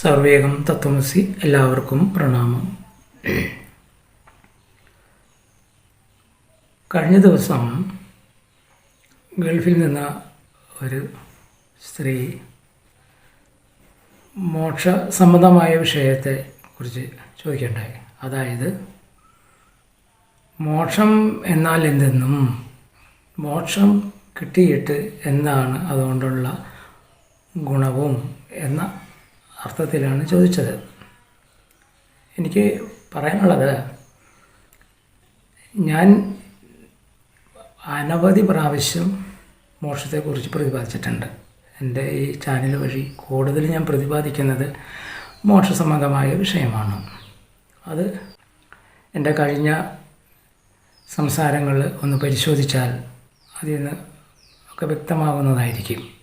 സർവേഗം തത്വമസി എല്ലാവർക്കും പ്രണാമം. കഴിഞ്ഞ ദിവസം ഗൾഫിൽ നിന്ന ഒരു സ്ത്രീ മോക്ഷ സംബന്ധമായ വിഷയത്തെ കുറിച്ച് ചോദിക്കണ്ടായി. അതായത് മോക്ഷം എന്നാൽ എന്തെന്നും മോക്ഷം കിട്ടിയിട്ട് എന്താണ് അതുകൊണ്ടുള്ള ഗുണവും എന്ന അർത്ഥത്തിലാണ് ചോദിച്ചത്. എനിക്ക് പറയാനുള്ളത് ഞാൻ അനവധി പ്രാവശ്യം മോക്ഷത്തെക്കുറിച്ച് പ്രതിപാദിച്ചിട്ടുണ്ട്. എന്റെ ഈ ചാനൽ വഴി കൂടുതൽ ഞാൻ പ്രതിപാദിക്കുന്നത് മോക്ഷ സംബന്ധമായ വിഷയമാണ്. അത് എന്റെ കഴിഞ്ഞ സംസാരങ്ങൾ ഒന്ന് പരിശോധിച്ചാൽ അതിൽ നിന്ന് ഒക്കെ വ്യക്തമാകുന്നതായിരിക്കും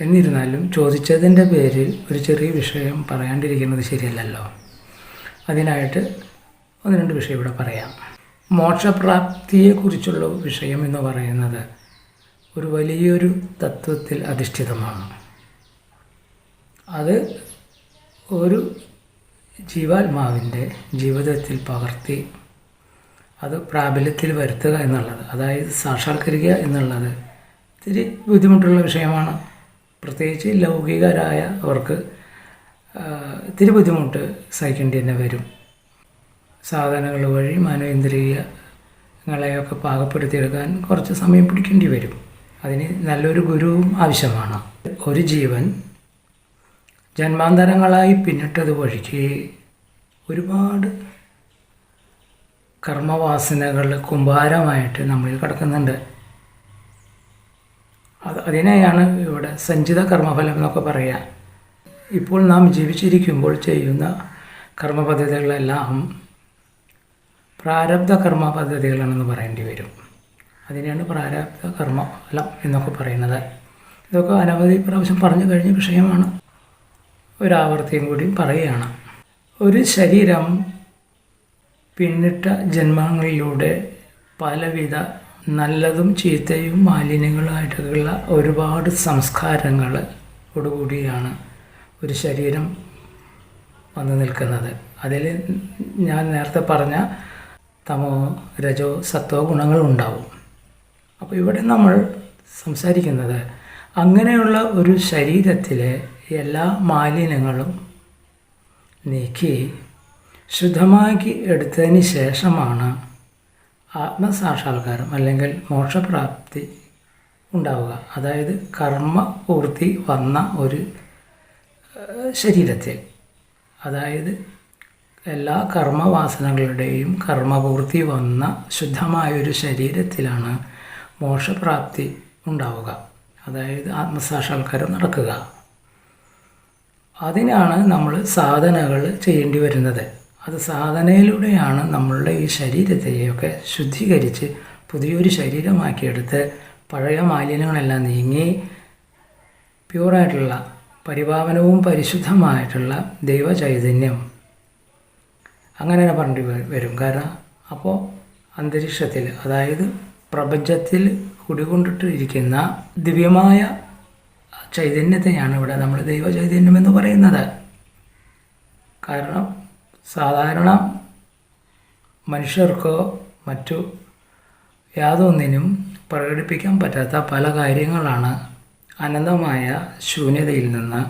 എന്നിരുന്നാലും ചോദിച്ചതിന്റെ പേരിൽ ഒരു ചെറിയ വിഷയം പറയാണ്ടിരിക്കുന്നത് ശരിയല്ലല്ലോ. അതിനായിട്ട് ഒന്ന് രണ്ട് വിഷയം ഇവിടെ പറയാം. മോക്ഷപ്രാപ്തിയെക്കുറിച്ചുള്ള വിഷയം എന്ന് പറയുന്നത് ഒരു വലിയൊരു തത്വത്തിൽ അധിഷ്ഠിതമാണ്. അത് ഒരു ജീവാത്മാവിന്റെ ജീവിതത്തിൽ പകർത്തി അത് പ്രാബല്യത്തിൽ വരുത്തുക എന്നുള്ളത് അതായത് സാക്ഷാത്കരിക്കുക എന്നുള്ളത് ഇത്തിരി ബുദ്ധിമുട്ടുള്ള വിഷയമാണ്. പ്രത്യേകിച്ച് ലൗകികരായ അവർക്ക് ഇത്തിരി ബുദ്ധിമുട്ട് സഹിക്കേണ്ടി തന്നെ വരും. സാധനങ്ങൾ വഴി മനോഇന്ദ്രിയങ്ങളെയൊക്കെ പാകപ്പെടുത്തിയെടുക്കാൻ കുറച്ച് സമയം പിടിക്കേണ്ടി വരും. അതിന് നല്ലൊരു ഗുരുവും ആവശ്യമാണ്. ഒരു ജീവൻ ജന്മാന്തരങ്ങളായി പിന്നിട്ടത് വഴിക്ക് ഒരുപാട് കർമ്മവാസനകൾ കുംഭാരമായിട്ട് നമ്മളിൽ കിടക്കുന്നുണ്ട്. അത് അതിനെയാണ് ഇവിടെ സഞ്ചിത കർമ്മഫലം എന്നൊക്കെ പറയുക ഇപ്പോൾ നാം ജീവിച്ചിരിക്കുമ്പോൾ ചെയ്യുന്ന കർമ്മപദ്ധതികളെല്ലാം പ്രാരബ്ധ കർമ്മ പദ്ധതികളാണെന്ന് പറയേണ്ടി വരും. അതിനെയാണ് പ്രാരബ്ധ കർമ്മഫലം എന്നൊക്കെ പറയുന്നത്. ഇതൊക്കെ അനവധി പ്രാവശ്യം പറഞ്ഞു കഴിഞ്ഞ വിഷയമാണ്. ഒരാവർത്തിയും കൂടി പറയുകയാണ്. ഒരു ശരീരം പിന്നിട്ട ജന്മങ്ങളിലൂടെ പലവിധ നല്ലതും ചീത്തയും മാലിന്യങ്ങളുമായിട്ടുള്ള ഒരുപാട് സംസ്കാരങ്ങളോടുകൂടിയാണ് ഒരു ശരീരം വന്നു നിൽക്കുന്നത്. അതിൽ ഞാൻ നേരത്തെ പറഞ്ഞ തമോ രജോ സത്വ ഗുണങ്ങൾ ഗുണങ്ങളുണ്ടാവും അപ്പോൾ ഇവിടെ നമ്മൾ സംസാരിക്കുന്നത് അങ്ങനെയുള്ള ഒരു ശരീരത്തിലെ എല്ലാ മാലിന്യങ്ങളും നീക്കി ശുദ്ധമാക്കി എടുത്തതിന് ശേഷമാണ് ആത്മസാക്ഷാത്കാരം അല്ലെങ്കിൽ മോക്ഷപ്രാപ്തി ഉണ്ടാവുക. അതായത് കർമ്മ പൂർത്തി വന്ന ഒരു ശരീരത്തിൽ. അതായത് എല്ലാ കർമ്മവാസനകളുടെയും കർമ്മപൂർത്തി വന്ന ശുദ്ധമായൊരു ശരീരത്തിലാണ് മോക്ഷപ്രാപ്തി ഉണ്ടാവുക. അതായത് ആത്മസാക്ഷാത്കാരം നടക്കുക. അതിനാണ് നമ്മൾ സാധനകൾ ചെയ്യേണ്ടി വരുന്നത്. അത് സാധനയിലൂടെയാണ് നമ്മളുടെ ഈ ശരീരത്തെയൊക്കെ ശുദ്ധീകരിച്ച് പുതിയൊരു ശരീരമാക്കിയെടുത്ത് പഴയ മാലിന്യങ്ങളെല്ലാം നീങ്ങി പ്യൂറായിട്ടുള്ള പരിപാവനവും പരിശുദ്ധമായിട്ടുള്ള ദൈവചൈതന്യം. അങ്ങനെ തന്നെ പറഞ്ഞിട്ട് വരും. കാരണം അപ്പോൾ അന്തരീക്ഷത്തിൽ അതായത് പ്രപഞ്ചത്തിൽ കുടികൊണ്ടിട്ടിരിക്കുന്ന ദിവ്യമായ ചൈതന്യത്തെയാണ് ഇവിടെ നമ്മൾ ദൈവചൈതന്യം എന്ന് പറയുന്നത്. കാരണം സാധാരണ മനുഷ്യർക്കോ മറ്റു യാതൊന്നിനും പ്രകടിപ്പിക്കാൻ പറ്റാത്ത പല കാര്യങ്ങളാണ് അനന്തമായ ശൂന്യതയിൽ നിന്ന്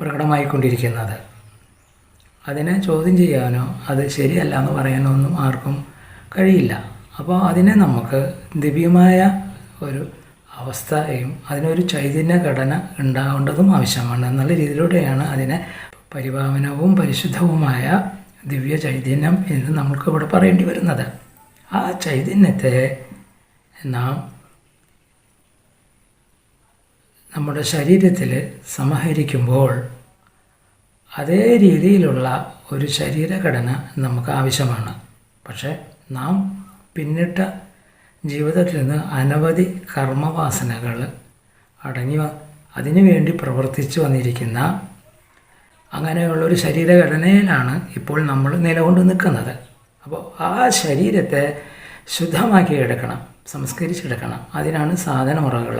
പ്രകടമായിക്കൊണ്ടിരിക്കുന്നത്. അതിനെ ചോദ്യം ചെയ്യാനോ അത് ശരിയല്ല എന്ന് പറയാനോ ഒന്നും ആർക്കും കഴിയില്ല. അപ്പോൾ അതിനെ നമുക്ക് ദിവ്യമായ ഒരു അവസ്ഥയും അതിനൊരു ചൈതന്യ ഘടന ഉണ്ടാവേണ്ടതും ആവശ്യമാണ്. എന്നുള്ള രീതിയിലൂടെയാണ് അതിനെ പരിപാവനവും പരിശുദ്ധവുമായ ദിവ്യ ചൈതന്യം എന്ന് നമുക്ക് ഇവിടെ പറയേണ്ടി വരുന്നത്. ആ ചൈതന്യത്തെ നാം നമ്മുടെ ശരീരത്തിൽ സമാഹരിക്കുമ്പോൾ അതേ രീതിയിലുള്ള ഒരു ശരീരഘടന നമുക്ക് ആവശ്യമാണ്. പക്ഷേ നാം പിന്നിട്ട ജീവിതത്തിൽ നിന്ന് അനവധി കർമ്മവാസനകൾ അടങ്ങി അതിനുവേണ്ടി പ്രവർത്തിച്ചു വന്നിരിക്കുന്ന അങ്ങനെയുള്ളൊരു ശരീരഘടനയിലാണ് ഇപ്പോൾ നമ്മൾ നിലകൊണ്ട് നിൽക്കുന്നത്. അപ്പോൾ ആ ശരീരത്തെ ശുദ്ധമാക്കി എടുക്കണം സംസ്കരിച്ചെടുക്കണം. അതിനാണ് സാധനമുറകൾ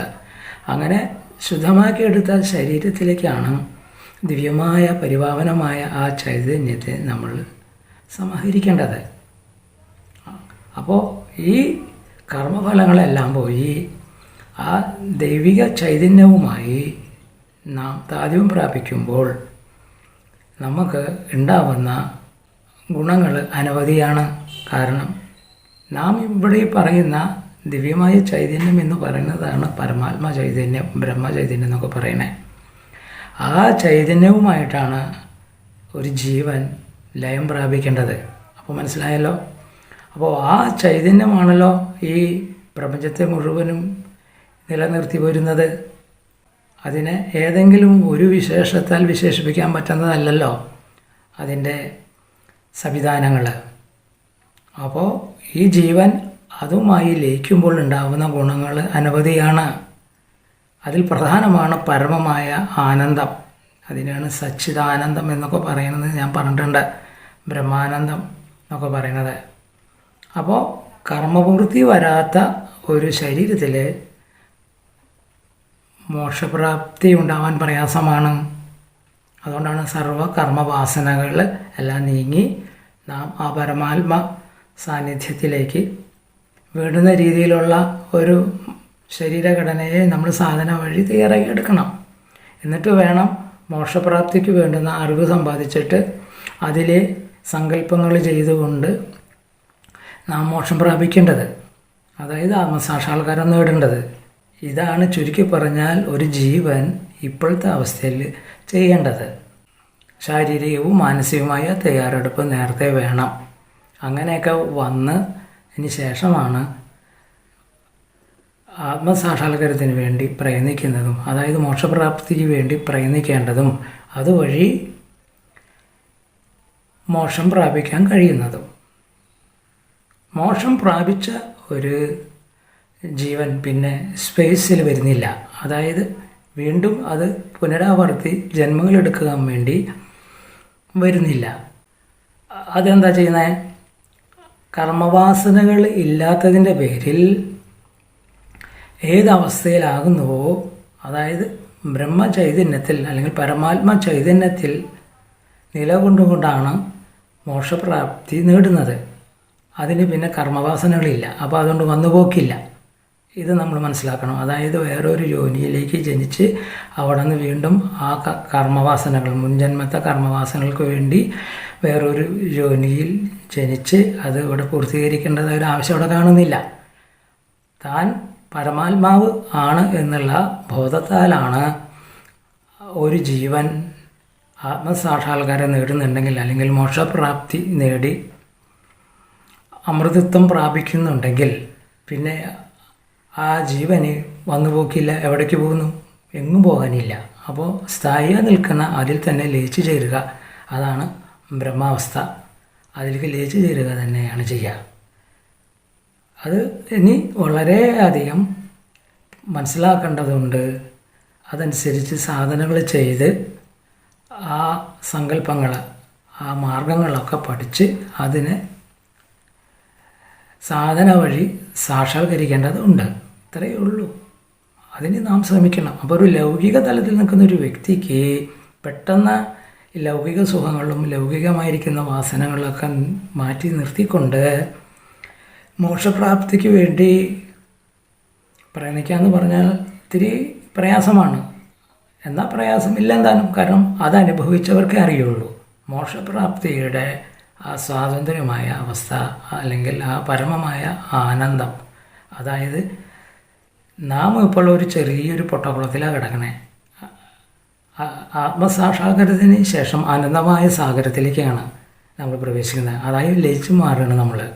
അങ്ങനെ ശുദ്ധമാക്കി എടുത്ത ശരീരത്തിലേക്കാണ് ദിവ്യമായ പരിപാവനമായ ആ ചൈതന്യത്തെ നമ്മൾ സമാഹരിക്കേണ്ടത്. അപ്പോൾ ഈ കർമ്മഫലങ്ങളെല്ലാം പോയി ആ ദൈവിക ചൈതന്യവുമായി നാം താദ്യം പ്രാപിക്കുമ്പോൾ നമുക്ക് ഉണ്ടാവുന്ന ഗുണങ്ങൾ അനവധിയാണ്. കാരണം നാം ഇവിടെ പറയുന്ന ദിവ്യമായ ചൈതന്യം എന്ന് പറയുന്നതാണ് പരമാത്മ ചൈതന്യം ബ്രഹ്മ ചൈതന്യം എന്നൊക്കെ പറയണേ ആ ചൈതന്യവുമായിട്ടാണ് ഒരു ജീവൻ ലയം പ്രാപിക്കേണ്ടത്. അപ്പോൾ മനസ്സിലായല്ലോ? അപ്പോൾ ആ ചൈതന്യമാണല്ലോ ഈ പ്രപഞ്ചത്തെ മുഴുവനും നിലനിർത്തി വരുന്നത് അതിനെ ഏതെങ്കിലും ഒരു വിശേഷത്താൽ വിശേഷിപ്പിക്കാൻ പറ്റുന്നതല്ലല്ലോ അതിന്റെ സംവിധാനങ്ങൾ അപ്പോൾ ഈ ജീവൻ അതുമായി ലയിക്കുമ്പോൾ ഉണ്ടാകുന്ന ഗുണങ്ങൾ അനവധിയാണ്. അതിൽ പ്രധാനമാണ് പരമമായ ആനന്ദം. അതിനാണ് സച്ചിദാനന്ദം എന്നൊക്കെ പറയുന്നത് ഞാൻ പറഞ്ഞിട്ടുണ്ട്. ബ്രഹ്മാനന്ദം എന്നൊക്കെ പറയുന്നത്. അപ്പോൾ കർമ്മപൂർത്തി വരാത്ത ഒരു ശരീരത്തിൽ മോക്ഷപ്രാപ്തി ഉണ്ടാവാൻ പ്രയാസമാണ്. അതുകൊണ്ടാണ് സർവ കർമ്മവാസനകൾ എല്ലാം നീങ്ങി നാം ആ പരമാത്മ സാന്നിധ്യത്തിലേക്ക് വിടുന്ന രീതിയിലുള്ള ഒരു ശരീരഘടനയെ നമ്മൾ സാധന വഴി തയ്യാറാക്കി എടുക്കണം എന്നിട്ട് വേണം മോക്ഷപ്രാപ്തിക്ക് വേണ്ടുന്ന അറിവ് സമ്പാദിച്ചിട്ട് അതിലെ സങ്കല്പങ്ങൾ ചെയ്തുകൊണ്ട് നാം മോക്ഷം പ്രാപിക്കേണ്ടത്. അതായത് ആത്മസാക്ഷാത്കാരം നേടേണ്ടത്. ഇതാണ് ചുരുക്കി പറഞ്ഞാൽ ഒരു ജീവൻ ഇപ്പോഴത്തെ അവസ്ഥയിൽ ചെയ്യേണ്ടത്. ശാരീരികവും മാനസികവുമായ തയ്യാറെടുപ്പ് നേരത്തെ വേണം. അങ്ങനെയൊക്കെ വന്ന് ഇനി ശേഷമാണ് ആത്മസാക്ഷാത്കാരത്തിന് വേണ്ടി പ്രയത്നിക്കുന്നതും അതായത് മോക്ഷപ്രാപ്തിക്ക് വേണ്ടി പ്രയത്നിക്കേണ്ടതും അതുവഴി മോക്ഷം പ്രാപിക്കാൻ കഴിയുന്നതും. മോക്ഷം പ്രാപിച്ച ഒരു ജീവൻ പിന്നെ സ്പേസിൽ വരുന്നില്ല. അതായത് വീണ്ടും അത് പുനരാവർത്തി ജന്മങ്ങളെടുക്കാൻ വേണ്ടി വരുന്നില്ല. അതെന്താ ചെയ്യുന്നത് കർമ്മവാസനകൾ ഇല്ലാത്തതിന്റെ പേരിൽ ഏതവസ്ഥയിലാകുന്നുവോ അതായത് ബ്രഹ്മചൈതന്യത്തിൽ അല്ലെങ്കിൽ പരമാത്മ ചൈതന്യത്തിൽ നിലകൊണ്ടുകൊണ്ടാണ് മോക്ഷപ്രാപ്തി നേടുന്നത്. അതിന് പിന്നെ കർമ്മവാസനകളില്ല. അപ്പോൾ അതുകൊണ്ട് വന്നുപോക്കില്ല. ഇത് നമ്മൾ മനസ്സിലാക്കണം. അതായത് വേറൊരു ജോലിയിലേക്ക് ജനിച്ച് അവിടെ നിന്ന് വീണ്ടും ആ കർമ്മവാസനകൾ മുൻജന്മത്തെ കർമ്മവാസനകൾക്ക് വേണ്ടി വേറൊരു ജോലിയിൽ ജനിച്ച് അത് ഇവിടെ പൂർത്തീകരിക്കേണ്ടത് ഒരു ആവശ്യം അവിടെ കാണുന്നില്ല. താൻ പരമാത്മാവ് ആണ് എന്നുള്ള ബോധത്താലാണ് ഒരു ജീവൻ ആത്മസാക്ഷാത്കാരം നേടുന്നുണ്ടെങ്കിൽ അല്ലെങ്കിൽ മോക്ഷപ്രാപ്തി നേടി അമൃതത്വം പ്രാപിക്കുന്നുണ്ടെങ്കിൽ പിന്നെ ആ ജീവന് വന്നു പോക്കില്ല എവിടേക്ക് പോകുന്നു? എങ്ങും പോകാനില്ല. അപ്പോൾ സ്ഥായിയായി നിൽക്കുന്ന അതിൽ തന്നെ ലയിച്ചു ചേരുക. അതാണ് ബ്രഹ്മാവസ്ഥ. അതിലേക്ക് ലയിച്ചു ചേരുക തന്നെയാണ് ചെയ്യുക. അത് ഇനി വളരെയധികം മനസ്സിലാക്കേണ്ടതുണ്ട്. അതനുസരിച്ച് സാധനങ്ങൾ ചെയ്ത് ആ സങ്കല്പങ്ങൾ ആ മാർഗങ്ങളൊക്കെ പഠിച്ച് അതിനെ സാധന വഴി സാക്ഷാത്കരിക്കേണ്ടതുണ്ട്. ഇത്രയേ ഉള്ളൂ. അതിന് നാം ശ്രമിക്കണം. അപ്പോൾ ഒരു ലൗകിക തലത്തിൽ നിൽക്കുന്ന ഒരു വ്യക്തിക്ക് പെട്ടെന്ന് ലൗകിക സുഖങ്ങളും ലൗകികമായിരിക്കുന്ന വാസനകളൊക്കെ മാറ്റി നിർത്തിക്കൊണ്ട് മോക്ഷപ്രാപ്തിക്ക് വേണ്ടി പ്രയത്നിക്കാന്ന് പറഞ്ഞാൽ ഇത്തിരി പ്രയാസമാണ്. എന്നാൽ പ്രയാസമില്ല എന്താനും കാരണം അത് അനുഭവിച്ചവർക്കേ അറിയുള്ളൂ. മോക്ഷപ്രാപ്തിയുടെ ആ സ്വാതന്ത്ര്യമായ അവസ്ഥ അല്ലെങ്കിൽ ആ പരമമായ ആനന്ദം. അതായത് നാം ഇപ്പോൾ ഒരു ചെറിയൊരു പൊട്ടക്കുളത്തിലാണ് കിടക്കണേ. ആത്മസാക്ഷാത്കാരത്തിന് ശേഷം അനന്തമായ സാഗരത്തിലേക്കാണ് നമ്മൾ പ്രവേശിക്കുന്നത്. അതായത് ലയിച്ചു മാറുകയാണ് നമ്മൾ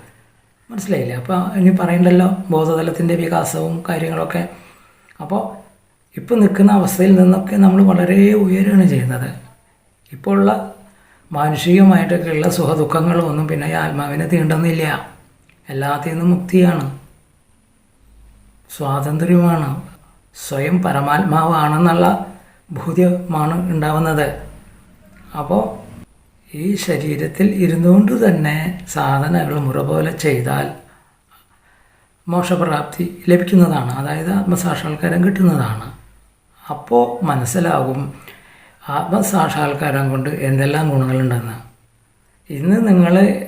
മനസ്സിലായില്ലേ? അപ്പോൾ ഇനി പറയണ്ടല്ലോ ബോധതലത്തിന്റെ വികാസവും കാര്യങ്ങളൊക്കെ. അപ്പോൾ ഇപ്പോൾ നിൽക്കുന്ന അവസ്ഥയിൽ നിന്നൊക്കെ നമ്മൾ വളരെ ഉയരുകയാണ് ചെയ്യുന്നത്. ഇപ്പോൾ ഉള്ള മാനുഷികമായിട്ടൊക്കെയുള്ള സുഖദുഃഖങ്ങളൊന്നും പിന്നെ ഈ ആത്മാവിനെ തീണ്ടുന്നില്ല. എല്ലാത്തിൽ നിന്നും മുക്തിയാണ്. സ്വാതന്ത്ര്യമാണ്. സ്വയം പരമാത്മാവാണെന്നുള്ള ബോധ്യമാണ് ഉണ്ടാവുന്നത്. അപ്പോൾ ഈ ശരീരത്തിൽ ഇരുന്നുകൊണ്ട് തന്നെ സാധനകൾ മുറ പോലെ ചെയ്താൽ മോക്ഷപ്രാപ്തി ലഭിക്കുന്നതാണ്. അതായത് ആത്മസാക്ഷാത്കാരം കിട്ടുന്നതാണ്. അപ്പോൾ മനസ്സിലാകും ആത്മസാക്ഷാത്കാരം കൊണ്ട് എന്തെല്ലാം ഗുണങ്ങളുണ്ടെന്ന്. ഇന്ന് നിങ്ങൾ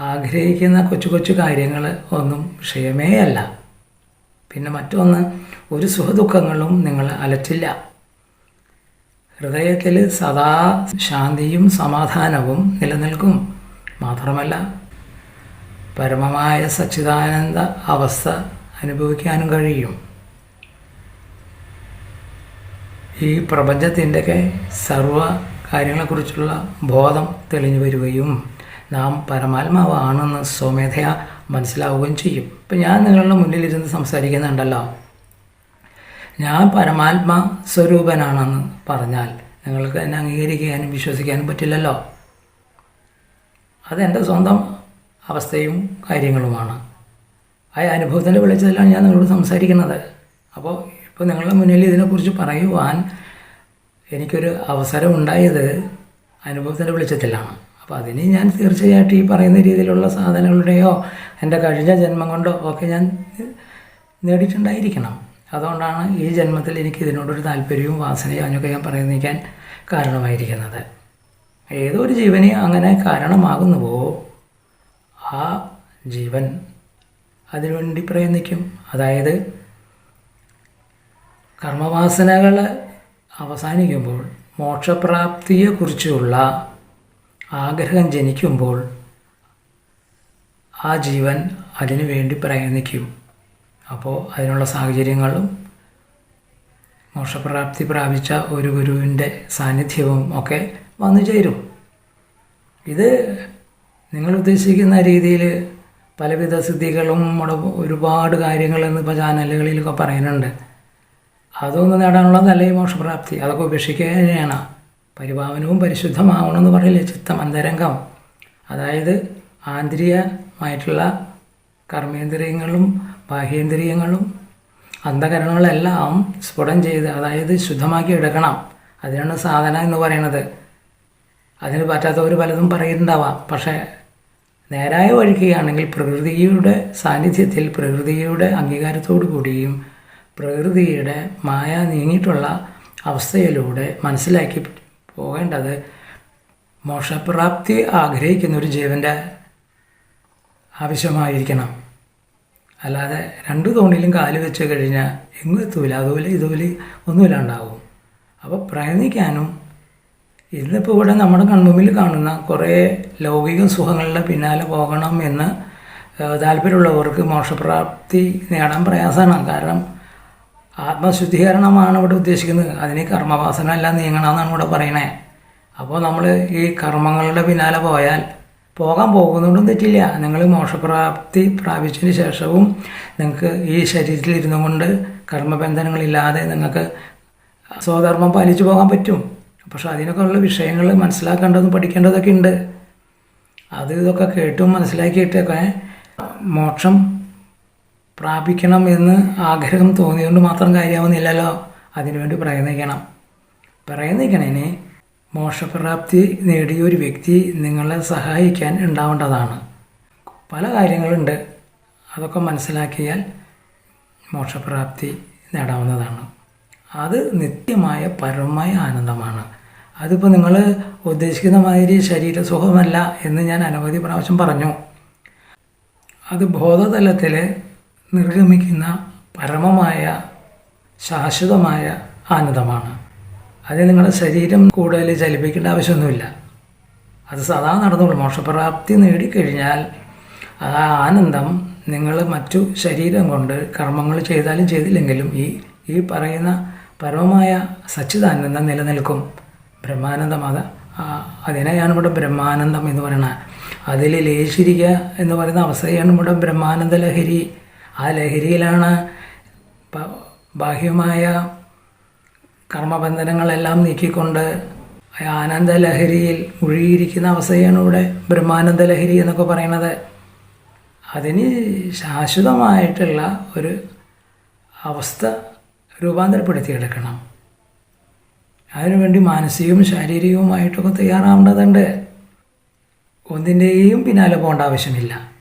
ആഗ്രഹിക്കുന്ന കൊച്ചു കൊച്ചു കാര്യങ്ങൾ ഒന്നും വിഷയമേ അല്ല പിന്നെ മറ്റൊന്ന് ഒരു സുഖദുഃഖങ്ങളും നിങ്ങൾ അലറ്റില്ല. ഹൃദയത്തിൽ സദാ ശാന്തിയും സമാധാനവും നിലനിൽക്കും. മാത്രമല്ല പരമമായ സച്ചിദാനന്ദ അവസ്ഥ അനുഭവിക്കാനും കഴിയും. ഈ പ്രപഞ്ചത്തിന്റെയൊക്കെ സർവ കാര്യങ്ങളെക്കുറിച്ചുള്ള ബോധം തെളിഞ്ഞു വരികയും നാം പരമാത്മാവാണെന്ന് സ്വമേധയാ മനസ്സിലാവുകയും ചെയ്യും. ഇപ്പം ഞാൻ നിങ്ങളുടെ മുന്നിലിരുന്ന് സംസാരിക്കുന്നുണ്ടല്ലോ. ഞാൻ പരമാത്മാ സ്വരൂപനാണെന്ന് പറഞ്ഞാൽ നിങ്ങൾക്ക് എന്നെ അംഗീകരിക്കാനും വിശ്വസിക്കാനും പറ്റില്ലല്ലോ. അതെന്റെ സ്വന്തം അവസ്ഥയും കാര്യങ്ങളുമാണ്. ആ അനുഭവത്തിന്റെ വെളിച്ചത്തിലാണ് ഞാൻ നിങ്ങളോട് സംസാരിക്കുന്നത്. അപ്പോൾ ഇപ്പോൾ നിങ്ങളുടെ മുന്നിൽ ഇതിനെക്കുറിച്ച് പറയുവാൻ എനിക്കൊരു അവസരം ഉണ്ടായത് അനുഭവത്തിന്റെ വെളിച്ചത്തിലാണ്. അപ്പോൾ അതിന് ഞാൻ തീർച്ചയായിട്ടും ഈ പറയുന്ന രീതിയിലുള്ള സാധനങ്ങളുടെയോ എന്റെ കഴിഞ്ഞ ജന്മം കൊണ്ടോ ഒക്കെ ഞാൻ നേടിയിട്ടുണ്ടായിരിക്കണം. അതുകൊണ്ടാണ് ഈ ജന്മത്തിൽ എനിക്ക് ഇതിനോടൊരു താല്പര്യവും വാസനയും അതിനൊക്കെ ഞാൻ പറയുന്നിക്കാൻ കാരണമായിരിക്കുന്നത്. ഏതൊരു ജീവനെ അങ്ങനെ കാരണമാകുന്നുവോ? ആ ജീവൻ അതിനുവേണ്ടി പ്രയത്നിക്കും. അതായത് കർമ്മവാസനകൾ അവസാനിക്കുമ്പോൾ മോക്ഷപ്രാപ്തിയെക്കുറിച്ചുള്ള ആഗ്രഹം ജനിക്കുമ്പോൾ ആ ജീവൻ അതിനു വേണ്ടി പ്രയത്നിക്കും. അപ്പോൾ അതിനുള്ള സാഹചര്യങ്ങളും മോക്ഷപ്രാപ്തി പ്രാപിച്ച ഒരു ഗുരുവിന്റെ സാന്നിധ്യവും ഒക്കെ വന്നു ചേരും. ഇത് നിങ്ങൾ ഉദ്ദേശിക്കുന്ന രീതിയിൽ പലവിധ സിദ്ധികളും ഒരുപാട് കാര്യങ്ങൾ ഇപ്പോൾ ചാനലുകളിലൊക്കെ പറയുന്നുണ്ട്. അതൊന്നും നേടാനുള്ളതല്ല ഈ മോക്ഷപ്രാപ്തി. അതൊക്കെ ഉപേക്ഷിക്കുക തന്നെയാണ് പരിപാവനവും പരിശുദ്ധമാവണമെന്ന് പറയില്ലേ ചിത്തം അന്തരംഗം അതായത് ആന്തരികമായിട്ടുള്ള കർമ്മേന്ദ്രിയങ്ങളും ബാഹ്യേന്ദ്രിയങ്ങളും അന്ധകരണങ്ങളെല്ലാം സ്ഫുടം ചെയ്ത് അതായത് ശുദ്ധമാക്കി എടുക്കണം. അതിനാണ് സാധന എന്ന് പറയുന്നത്. അതിന് പറ്റാത്തവർ പലതും പറയുന്നുണ്ടാവാം. പക്ഷേ നേരായ വഴിക്കുകയാണെങ്കിൽ പ്രകൃതിയുടെ സാന്നിധ്യത്തിൽ പ്രകൃതിയുടെ അംഗീകാരത്തോടു കൂടിയും പ്രകൃതിയുടെ മായ നീങ്ങിയിട്ടുള്ള അവസ്ഥയിലൂടെ മനസ്സിലാക്കി പോകേണ്ടത്. മോക്ഷപ്രാപ്തി ആഗ്രഹിക്കുന്ന ഒരു ജീവന്റെ ആവശ്യമായിരിക്കണം. അല്ലാതെ രണ്ട് തോണിയിലും കാൽ വെച്ച് കഴിഞ്ഞാൽ എങ്ങും എത്തൂല. അതുപോലെ ഇതുപോലെ ഒന്നുമില്ലാണ്ടാവും അപ്പോൾ പ്രയത്നിക്കാനും ഇന്നിപ്പോൾ ഇവിടെ നമ്മുടെ കൺമുമ്പിൽ കാണുന്ന കുറേ ലൗകിക സുഖങ്ങളുടെ പിന്നാലെ പോകണം എന്ന് താല്പര്യമുള്ളവർക്ക് മോക്ഷപ്രാപ്തി നേടാൻ പ്രയാസമാണ്. കാരണം ആത്മശുദ്ധീകരണമാണ് ഇവിടെ ഉദ്ദേശിക്കുന്നത്. അതിന് കർമ്മവാസന എല്ലാം നീങ്ങണമെന്നാണ് ഇവിടെ പറയണേ. അപ്പോൾ നമ്മൾ ഈ കർമ്മങ്ങളുടെ പിന്നാലെ പോയാൽ പോകാൻ പോകുന്നതുകൊണ്ടും തെറ്റില്ല. നിങ്ങൾ മോക്ഷപ്രാപ്തി പ്രാപിച്ചതിന് ശേഷവും നിങ്ങൾക്ക് ഈ ശരീരത്തിൽ ഇരുന്നു കൊണ്ട് കർമ്മബന്ധനങ്ങളില്ലാതെ നിങ്ങൾക്ക് സ്വധർമ്മം പാലിച്ചു പോകാൻ പറ്റും. പക്ഷെ അതിനൊക്കെ ഉള്ള വിഷയങ്ങൾ മനസ്സിലാക്കേണ്ടതും പഠിക്കേണ്ടതൊക്കെ ഉണ്ട്. അത് ഇതൊക്കെ കേട്ടും മനസ്സിലാക്കിയിട്ടൊക്കെ മോക്ഷം പ്രാപിക്കണം എന്ന് ആഗ്രഹം തോന്നിയതുകൊണ്ട് മാത്രം കാര്യമാവുന്നില്ലല്ലോ. അതിനുവേണ്ടി പ്രയത്നിക്കണം. പ്രയത്നിക്കണേന് മോക്ഷപ്രാപ്തി നേടിയ ഒരു വ്യക്തി നിങ്ങളെ സഹായിക്കാൻ ഉണ്ടാവേണ്ടതാണ്. പല കാര്യങ്ങളുണ്ട്. അതൊക്കെ മനസ്സിലാക്കിയാൽ മോക്ഷപ്രാപ്തി നേടാവുന്നതാണ്. അത് നിത്യമായ പരമമായ ആനന്ദമാണ്. അതിപ്പോൾ നിങ്ങൾ ഉദ്ദേശിക്കുന്ന മാതിരി ശരീരസുഖമല്ല എന്ന് ഞാൻ അനവധി പ്രാവശ്യം പറഞ്ഞു. അത് ബോധതലത്തിൽ നിർഗമിക്കുന്ന പരമമായ ശാശ്വതമായ ആനന്ദമാണ്. അത് നിങ്ങളുടെ ശരീരം കൂടുതൽ ചലിപ്പിക്കേണ്ട ആവശ്യമൊന്നുമില്ല. അത് സദാ നടന്നുള്ളൂ മോക്ഷപ്രാപ്തി നേടിക്കഴിഞ്ഞാൽ ആ ആനന്ദം നിങ്ങൾ മറ്റു ശരീരം കൊണ്ട് കർമ്മങ്ങൾ ചെയ്താലും ചെയ്തില്ലെങ്കിലും ഈ ഈ പറയുന്ന പരമമായ സച്ചിദാനന്ദം നിലനിൽക്കും. ബ്രഹ്മാനന്ദം അത് അതിനെയാണ് ഇവിടെ ബ്രഹ്മാനന്ദം എന്ന് പറയുന്നത്. അതിൽ ലയിച്ചിരിക്കുക എന്ന് പറയുന്ന അവസ്ഥയാണ് ഇവിടെ ബ്രഹ്മാനന്ദ ലഹരി ആ ലഹരിയിലാണ് ബാഹ്യമായ കർമ്മബന്ധനങ്ങളെല്ലാം നീക്കിക്കൊണ്ട് ആനന്ദ ലഹരിയിൽ മുഴുകിയിരിക്കുന്ന അവസ്ഥയാണ് ഇവിടെ ബ്രഹ്മാനന്ദ ലഹരി എന്നൊക്കെ പറയുന്നത്. അതിന് ശാശ്വതമായിട്ടുള്ള ഒരു അവസ്ഥ രൂപാന്തരപ്പെടുത്തിയെടുക്കണം. അതിനുവേണ്ടി മാനസികവും ശാരീരികവുമായിട്ടൊക്കെ തയ്യാറാവേണ്ടതുണ്ട്. ഒന്നിന്റെയും പിന്നാലെ പോകേണ്ട ആവശ്യമില്ല.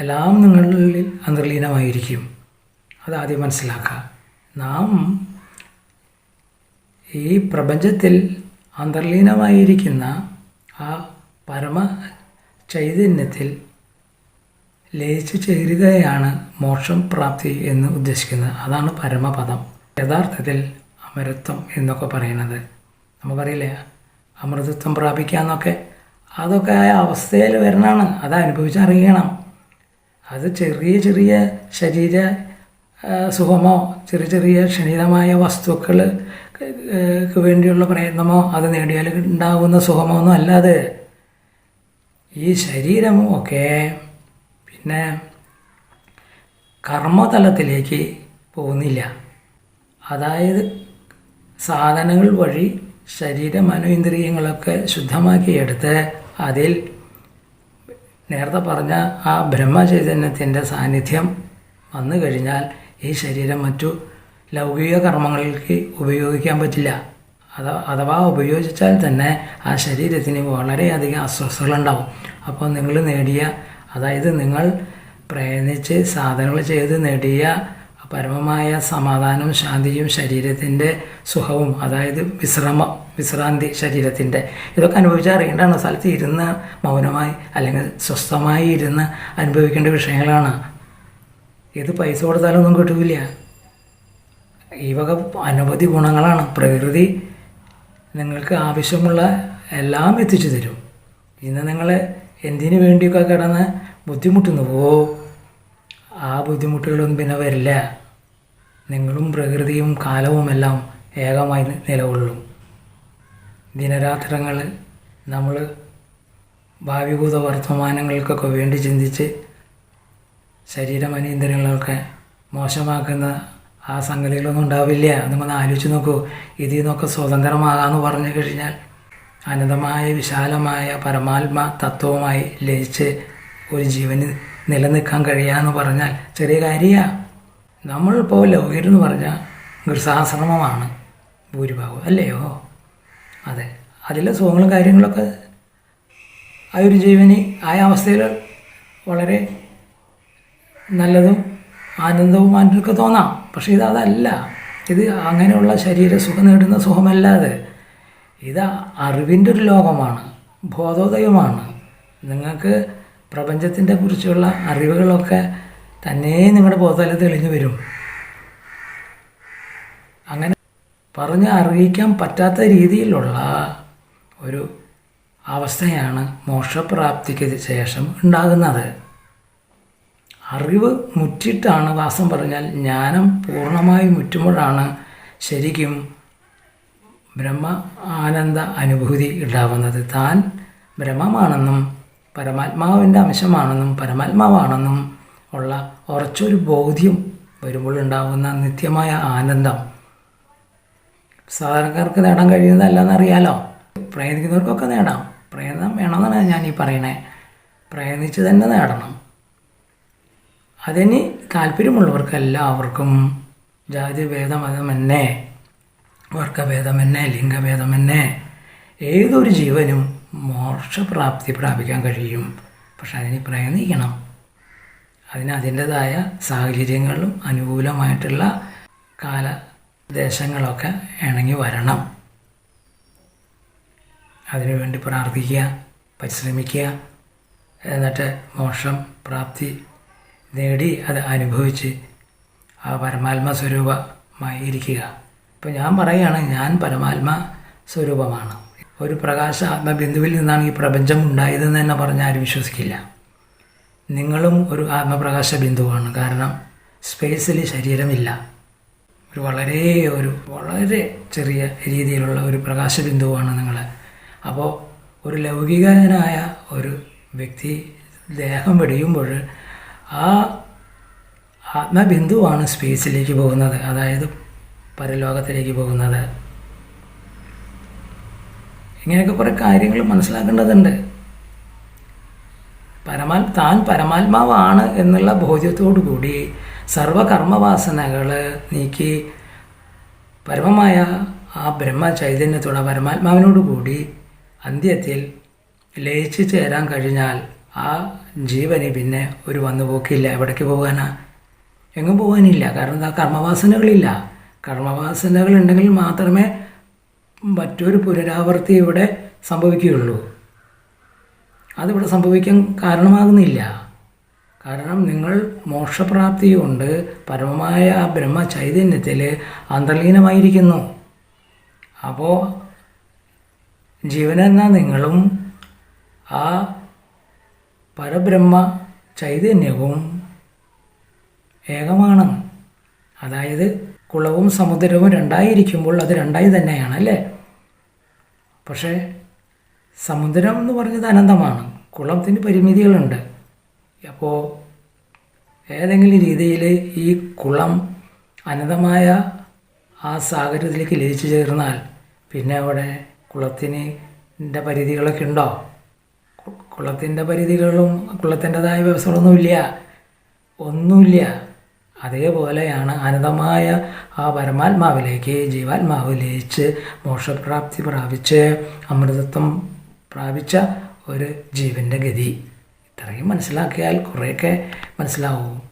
എല്ലാം നിങ്ങളിൽ അന്തർലീനമായിരിക്കും. അതാദ്യം മനസ്സിലാക്കുക. നാം ഈ പ്രപഞ്ചത്തിൽ അന്തർലീനമായിരിക്കുന്ന ആ പരമ ചൈതന്യത്തിൽ ലയിച്ചു ചേരുകയാണ് മോക്ഷം പ്രാപ്തി എന്ന് ഉദ്ദേശിക്കുന്നത്. അതാണ് പരമപദം. യഥാർത്ഥത്തിൽ അമരത്വം എന്നൊക്കെ പറയുന്നത്. നമുക്കറിയില്ലേ? അമൃതത്വം പ്രാപിക്കാന്നൊക്കെ. അതൊക്കെ ആ അവസ്ഥയിൽ വരണമാണ് അത് അനുഭവിച്ചറിയണം അത് ചെറിയ ചെറിയ ശരീര സുഖമോ ചെറിയ ചെറിയ ക്ഷണിതമായ വസ്തുക്കൾക്ക് വേണ്ടിയുള്ള പ്രയത്നമോ അത് നേടിയാൽ ഉണ്ടാകുന്ന സുഖമോ ഒന്നും അല്ലാതെ ഈ ശരീരം ഒക്കെ പിന്നെ കർമ്മതലത്തിലേക്ക് പോകുന്നില്ല. അതായത് സാധനങ്ങൾ വഴി ശരീര മനോഇന്ദ്രിയങ്ങളൊക്കെ ശുദ്ധമാക്കിയെടുത്ത് അതിൽ നേരത്തെ പറഞ്ഞ ആ ബ്രഹ്മചൈതന്യത്തിന്റെ സാന്നിധ്യം വന്നു കഴിഞ്ഞാൽ ഈ ശരീരം മറ്റു ലൗകിക കർമ്മങ്ങൾക്ക് ഉപയോഗിക്കാൻ പറ്റില്ല. അത അഥവാ ഉപയോഗിച്ചാൽ തന്നെ ആ ശരീരത്തിന് വളരെയധികം അസ്വസ്ഥതകളുണ്ടാവും. അപ്പോൾ നിങ്ങൾ നേടിയ അതായത് നിങ്ങൾ പ്രയത്നിച്ച് സാധനങ്ങൾ ചെയ്ത് നേടിയ പരമമായ സമാധാനവും ശാന്തിയും ശരീരത്തിന്റെ സുഖവും അതായത് വിശ്രമ വിശ്രാന്തി ശരീരത്തിന്റെ. ഇതൊക്കെ അനുഭവിച്ചാൽ അറിയേണ്ടതാണ്. സ്ഥലത്ത് ഇരുന്ന് മൗനമായി അല്ലെങ്കിൽ സ്വസ്ഥമായി ഇരുന്ന് അനുഭവിക്കേണ്ട വിഷയങ്ങളാണ്. ഇത് പൈസ കൊടുത്താലൊന്നും കിട്ടില്ല. ഈ വക അനവധി ഗുണങ്ങളാണ്. പ്രകൃതി നിങ്ങൾക്ക് ആവശ്യമുള്ള എല്ലാം എത്തിച്ചു തരും. ഇന്ന് നിങ്ങൾ എന്തിനു വേണ്ടിയൊക്കെ കിടന്ന് ബുദ്ധിമുട്ടുന്നുവോ ആ ബുദ്ധിമുട്ടുകളൊന്നും പിന്നെ വരില്ല. നിങ്ങളും പ്രകൃതിയും കാലവും എല്ലാം ഏകമായി നിലകൊള്ളും. ദിനരാത്രങ്ങൾ നമ്മൾ ഭാവിഭൂത വർത്തമാനങ്ങൾക്കൊക്കെ വേണ്ടി ചിന്തിച്ച് ശരീരമനീന്ദ്രങ്ങളൊക്കെ മോശമാക്കുന്ന ആ സംഗതികളൊന്നും ഉണ്ടാവില്ല. നിങ്ങളൊന്ന് ആലോചിച്ച് നോക്കൂ. ഇതിൽ നിന്നൊക്കെ സ്വതന്ത്രമാകാമെന്ന് പറഞ്ഞു കഴിഞ്ഞാൽ അനന്തമായ വിശാലമായ പരമാത്മ തത്വവുമായി ലയിച്ച് ഒരു ജീവന് നിലനിൽക്കാൻ കഴിയാന്ന് പറഞ്ഞാൽ ചെറിയ കാര്യമാണ് നമ്മളിപ്പോൾ ലോകരെന്ന് പറഞ്ഞാൽ ഗൃഹാശ്രമമാണ് ഭൂരിഭാഗം അല്ലയോ? അതെ. അതിലെ സുഖങ്ങളും കാര്യങ്ങളൊക്കെ ആ ഒരു ജീവനി ആ അവസ്ഥയിൽ വളരെ നല്ലതും ആനന്ദവുമായിട്ടൊക്കെ തോന്നാം. പക്ഷേ ഇത് അതല്ല. ഇത് അങ്ങനെയുള്ള ശരീര സുഖം നേടുന്ന സുഖമല്ലാതെ ഇത് അറിവിന്റെ ഒരു ലോകമാണ് ബോധോദയമാണ്. നിങ്ങൾക്ക് പ്രപഞ്ചത്തിന്റെ കുറിച്ചുള്ള അറിവുകളൊക്കെ തന്നെ നിങ്ങളുടെ ബോധത്തിൽ തെളിഞ്ഞു വരും. അങ്ങനെ പറഞ്ഞ് അറിയിക്കാൻ പറ്റാത്ത രീതിയിലുള്ള ഒരു അവസ്ഥയാണ് മോക്ഷപ്രാപ്തിക്ക് ശേഷം ഉണ്ടാകുന്നത്. അറിവ് മുറ്റിട്ടാണ് വാസം പറഞ്ഞാൽ ജ്ഞാനം പൂർണമായി മുറ്റുമ്പോഴാണ് ശരിക്കും ബ്രഹ്മ ആനന്ദ അനുഭൂതി ഉണ്ടാവുന്നത്. താൻ ബ്രഹ്മമാണെന്നും പരമാത്മാവിന്റെ അംശമാണെന്നും പരമാത്മാവാണെന്നും ഉള്ള ഉറച്ചൊരു ബോധ്യം വരുമ്പോൾ ഉണ്ടാകുന്ന നിത്യമായ ആനന്ദം. സാധാരണക്കാർക്ക് നേടാൻ കഴിയുന്നതല്ല കഴിയുന്നതല്ലെന്നറിയാലോ? പ്രയത്നിക്കുന്നവർക്കൊക്കെ നേടാം. പ്രയത്നം വേണമെന്നാണ് ഞാൻ ഈ പറയണേ. പ്രയത്നിച്ച് തന്നെ നേടണം. അതിന് താല്പര്യമുള്ളവർക്ക് എല്ലാവർക്കും ജാതി ഭേദമതമെന്നേ വർഗഭേദമെന്നേ ലിംഗഭേദമെന്നേ ഏതൊരു ജീവനും മോക്ഷപ്രാപ്തി പ്രാപിക്കാൻ കഴിയും. പക്ഷെ അതിന് പ്രയത്നിക്കണം. അതിന് അതിന്റെതായ സാഹചര്യങ്ങളും അനുകൂലമായിട്ടുള്ള കാലദേശങ്ങളൊക്കെ ഇണങ്ങി വരണം. അതിനുവേണ്ടി പ്രാർത്ഥിക്കുക പരിശ്രമിക്കുക എന്നിട്ട് മോക്ഷം പ്രാപ്തി നേടി അത് അനുഭവിച്ച് ആ പരമാത്മ സ്വരൂപമായി ഇരിക്കുക ഇപ്പം ഞാൻ പറയുകയാണ് ഞാൻ പരമാത്മ സ്വരൂപമാണ്. ഒരു പ്രകാശ ആത്മബിന്ദുവിൽ നിന്നാണ് ഈ പ്രപഞ്ചം ഉണ്ടായതെന്ന് തന്നെ പറഞ്ഞാൽ ആരും വിശ്വസിക്കില്ല. നിങ്ങളും ഒരു ആത്മപ്രകാശ ബിന്ദുവാണ് കാരണം സ്പേസിൽ ശരീരമില്ല. ഒരു വളരെ ഒരു വളരെ ചെറിയ രീതിയിലുള്ള ഒരു പ്രകാശ ബിന്ദുവാണ് നിങ്ങൾ അപ്പോൾ ഒരു ലൗകികനായ ഒരു വ്യക്തി ദേഹം വെടിയുമ്പോൾ ആ ആത്മബിന്ദുവാണ് സ്പേസിലേക്ക് പോകുന്നത്. അതായത് പരലോകത്തിലേക്ക് പോകുന്നത്. ഇങ്ങനെയൊക്കെ കുറേ കാര്യങ്ങൾ മനസ്സിലാക്കേണ്ടതുണ്ട്. പരമാ താൻ പരമാത്മാവാണ് എന്നുള്ള ബോധ്യത്തോടു കൂടി സർവകർമ്മവാസനകൾ നീക്കി പരമമായ ആ ബ്രഹ്മ ചൈതന്യത്തോടെ പരമാത്മാവിനോട് കൂടി അന്ത്യത്തിൽ ലയിച്ചു ചേരാൻ കഴിഞ്ഞാൽ ആ ജീവന് പിന്നെ ഒരു വന്നു പോക്കില്ല. എവിടേക്ക് പോകാനാ? എങ്ങും പോകാനില്ല. കാരണം എന്താ? കർമ്മവാസനകളില്ല. കർമ്മവാസനകൾ ഉണ്ടെങ്കിൽ മാത്രമേ മറ്റൊരു പുനരാവൃത്തി ഇവിടെ സംഭവിക്കുകയുള്ളൂ. അതിവിടെ സംഭവിക്കാൻ കാരണമാകുന്നില്ല. കാരണം നിങ്ങൾ മോക്ഷപ്രാപ്തി കൊണ്ട് പരമമായ ആ ബ്രഹ്മ ചൈതന്യത്തിൽ അന്തർലീനമായിരിക്കുന്നു. അപ്പോൾ ജീവനെന്ന നിങ്ങളും ആ പരബ്രഹ്മ ചൈതന്യവും ഏകമാണ്. അതായത് കുളവും സമുദ്രവും രണ്ടായിരിക്കുമ്പോൾ അത് രണ്ടായി തന്നെയാണ് അല്ലേ? പക്ഷേ സമുദ്രം എന്ന് പറഞ്ഞത് അനന്തമാണ്. കുളത്തിന് പരിമിതികളുണ്ട്. അപ്പോൾ ഏതെങ്കിലും രീതിയിൽ ഈ കുളം അനന്തമായ ആ സാഗരത്തിലേക്ക് ലയിച്ചു ചേർന്നാൽ പിന്നെ അവിടെ കുളത്തിന്റെ പരിധികളൊക്കെ ഉണ്ടോ? കുളത്തിന്റെ പരിധികളും കുളത്തിന്റെതായ വ്യവസ്ഥകളൊന്നുമില്ല. ഒന്നുമില്ല. അതേപോലെയാണ് അനന്തമായ ആ പരമാത്മാവിലേക്ക് ജീവാത്മാവ് ലയിച്ച് മോക്ഷപ്രാപ്തി പ്രാപിച്ച് അമൃതത്വം പ്രാപിച്ച ഒരു ജീവന്റെ ഗതി. ഇത്രയും മനസ്സിലാക്കിയാൽ കുറേയൊക്കെ മനസ്സിലാവും.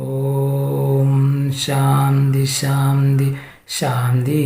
ഓം ശാന്തി ശാന്തി ശാന്തി.